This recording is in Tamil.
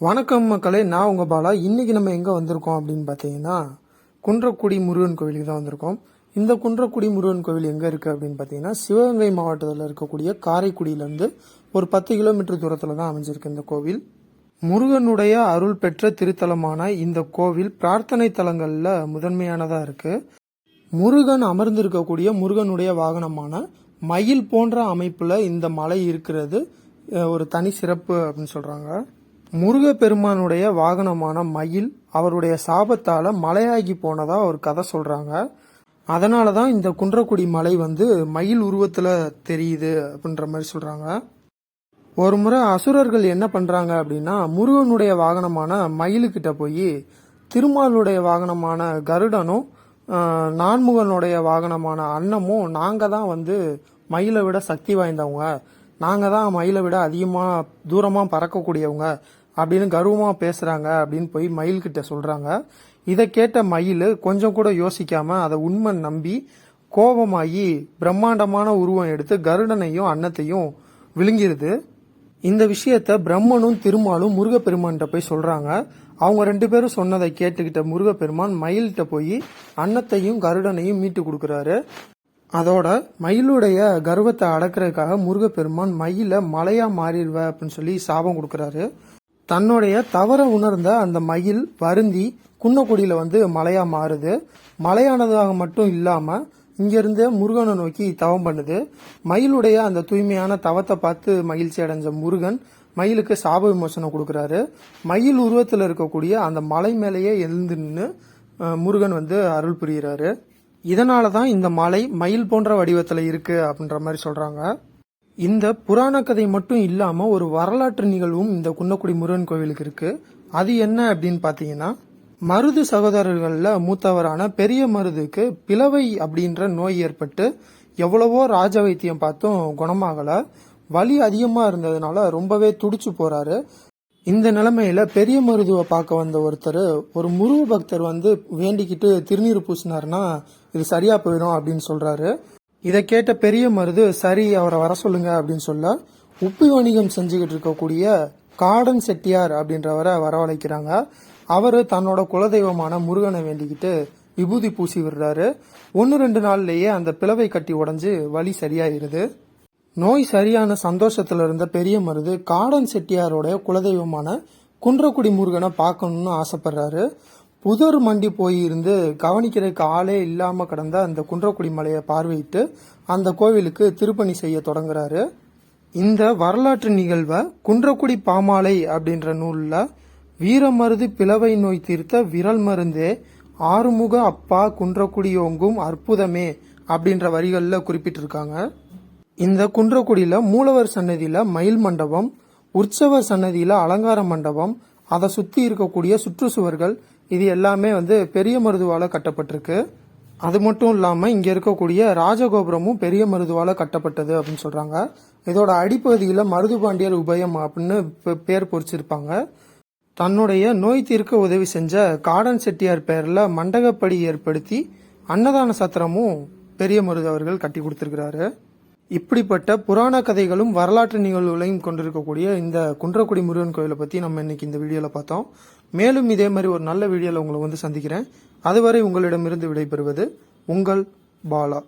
வணக்கம் மக்களே நான் உங்கள் பாலா. இன்றைக்கி நம்ம எங்கே வந்திருக்கோம் அப்படின்னு பார்த்தீங்கன்னா குன்றக்குடி முருகன் கோவிலுக்கு தான் வந்திருக்கோம். இந்த குன்றக்குடி முருகன் கோவில் எங்கே இருக்குது அப்படின்னு பார்த்தீங்கன்னா சிவகங்கை மாவட்டத்தில் இருக்கக்கூடிய காரைக்குடியிலேருந்து ஒரு பத்து கிலோமீட்டர் தூரத்தில் தான் அமைஞ்சிருக்கு இந்த கோவில். முருகனுடைய அருள் பெற்ற திருத்தலமான இந்த கோவில் பிரார்த்தனை தலங்களில் முதன்மையானதாக இருக்குது முருகன் அமர்ந்திருக்கக்கூடிய முருகனுடைய வாகனமான மயில் போன்ற அமைப்பில் இந்த மலை இருக்கிறது ஒரு தனி சிறப்பு அப்படின்னு சொல்கிறாங்க முருகப்பெருமானுடைய வாகனமான மயில் அவருடைய சாபத்தால் மலையாகி போனதாக ஒரு கதை சொல்கிறாங்க அதனால தான் இந்த குன்றக்குடி மலை வந்து மயில் உருவத்தில் தெரியுது அப்படின்ற மாதிரி சொல்கிறாங்க ஒரு முறை அசுரர்கள் என்ன பண்ணுறாங்க அப்படின்னா முருகனுடைய வாகனமான மயிலுக்கிட்ட போய் திருமாலுடைய வாகனமான கருடனும் நான்முகனுடைய வாகனமான அன்னமும் நாங்கள் தான் வந்து மயிலை விட சக்தி வாய்ந்தவங்க. நாங்கள் தான் மயிலை விட அதிகமாக தூரமாக பறக்கக்கூடியவங்க. அப்படின்னு கர்வமாக பேசுகிறாங்க அப்படின்னு போய் மயில்கிட்ட சொல்கிறாங்க இதை கேட்ட மயில் கொஞ்சம் கூட யோசிக்காமல் அதை உண்மை நம்பி கோபமாகி பிரம்மாண்டமான உருவம் எடுத்து கருடனையும் அன்னத்தையும் விழுங்கிருது. இந்த விஷயத்த பிரம்மனும் திருமாலும் முருகப்பெருமான்கிட்ட போய் சொல்கிறாங்க அவங்க ரெண்டு பேரும் சொன்னதை கேட்டுக்கிட்ட முருகப்பெருமான் மயில்கிட்ட போய் அன்னத்தையும் கருடனையும் மீட்டு கொடுக்குறாரு. அதோட மயிலுடைய கர்வத்தை அடக்கிறதுக்காக முருகப்பெருமான் மயில மலையா மாறிடுவ அப்படின்னு சொல்லி சாபம் கொடுக்குறாரு. தன்னுடைய தவற உணர்ந்த அந்த மயில் வருந்தி குன்னக்குடியில் வந்து மலையா மாறுது. மலையானதாக மட்டும் இல்லாமல் இங்கிருந்து முருகனை நோக்கி தவம் பண்ணுது. மயிலுடைய அந்த தூய்மையான தவத்தை பார்த்து மகிழ்ச்சி அடைஞ்ச முருகன் மயிலுக்கு சாப விமோசனம் கொடுக்குறாரு. மயில் உருவத்தில் இருக்கக்கூடிய அந்த மலை மேலேயே எழுந்து நின்று முருகன் வந்து அருள் புரிகிறாரு இதனால தான் இந்த மலை மயில் போன்ற வடிவத்தில் இருக்குது அப்படின்ற மாதிரி சொல்கிறாங்க இந்த புராண கதை மட்டும் இல்லாம ஒரு வரலாற்று நிகழ்வும் இந்த குன்னக்குடி முருகன் கோவிலுக்கு இருக்கு. அது என்ன அப்படின்னு பாத்தீங்கன்னா மருது சகோதரர்கள்ல மூத்தவரான பெரிய மருதுக்கு பிளவை அப்படின்ற நோய் ஏற்பட்டு எவ்வளவோ ராஜ வைத்தியம் பார்த்தும் குணமாகல. வலி அதிகமா இருந்ததுனால ரொம்பவே துடிச்சு போறாரு. இந்த நிலைமையில பெரிய மருதுவை பார்க்க வந்த ஒருத்தர் ஒரு முருக பக்தர் வந்து வேண்டிக்கிட்டு திருநீர் பூசினாருன்னா இது சரியா போயிடும் அப்படின்னு சொல்றாரு. இதை கேட்ட பெரிய மருது சரி அவரை வர சொல்லுங்க அப்படின்னு சொல்ல உப்பு வணிகம் செஞ்சுக்கிட்டு இருக்கக்கூடிய காடன் செட்டியார் அப்படின்றவரை வரவழைக்கிறாங்க. அவர் தன்னோட குலதெய்வமான முருகனை வேண்டிக்கிட்டு விபூதி பூசி விடுறாரு. ஒன்று ரெண்டு நாள்லேயே அந்த பிளவை கட்டி உடஞ்சி வலி சரியாயிருது. நோய் சரியான சந்தோஷத்தில் இருந்த பெரிய மருது காடன் செட்டியாரோட குலதெய்வமான குன்றக்குடி முருகனை பார்க்கணும்னு ஆசைப்படுறாரு. புதர் மண்டி போயிருந்து கவனிக்கிறதுக்கு ஆளே இல்லாமல் கடந்த அந்த குன்றக்குடி மலையை பார்வையிட்டு அந்த கோவிலுக்கு திருப்பணி செய்ய தொடங்குறாரு. இந்த வரலாற்று நிகழ்வை குன்றக்குடி பாமாலை அப்படின்ற நூலில் வீரமருது பிளவை நோய் தீர்த்த விரல் மருந்தே ஆறுமுக அப்பா குன்றக்குடியோங்கும் அற்புதமே அப்படின்ற வரிகளில் குறிப்பிட்டிருக்காங்க. இந்த குன்றக்குடியில் மூலவர் சன்னதியில் மயில் மண்டபம் உற்சவர் சன்னதியில் அலங்கார மண்டபம் அதை சுற்றி இருக்கக்கூடிய சுற்றுச்சுவர்கள் இது எல்லாமே வந்து பெரிய மருதுவால கட்டப்பட்டிருக்கு. அது மட்டும் இல்லாமல் இங்கே இருக்கக்கூடிய ராஜகோபுரமும் பெரிய மருதுவால கட்டப்பட்டது அப்படின்னு சொல்கிறாங்க இதோட அடிப்பகுதியில் மருதுபாண்டியர் உபயம் அப்படின்னு பெ- பேர் பொறிச்சிருப்பாங்க. தன்னுடைய நோய் தீர்க்க உதவி செஞ்ச காடன் செட்டியார் பெயரில் மண்டகப்படி ஏற்படுத்தி அன்னதான சத்திரமும் பெரிய மருது அவர்கள் கட்டி கொடுத்துருக்கிறாரு. இப்படிப்பட்ட புராண கதைகளும் வரலாற்று நிகழ்வுகளையும் கொண்டிருக்கக்கூடிய இந்த குன்றக்குடி முருகன் கோயிலை பற்றி நம்ம இன்னைக்கு இந்த வீடியோவில் பார்த்தோம். மேலும் இதே மாதிரி ஒரு நல்ல வீடியோவில் உங்களை வந்து சந்திக்கிறேன். அதுவரை உங்களிடமிருந்து விடைபெறுவது உங்கள் பாலா.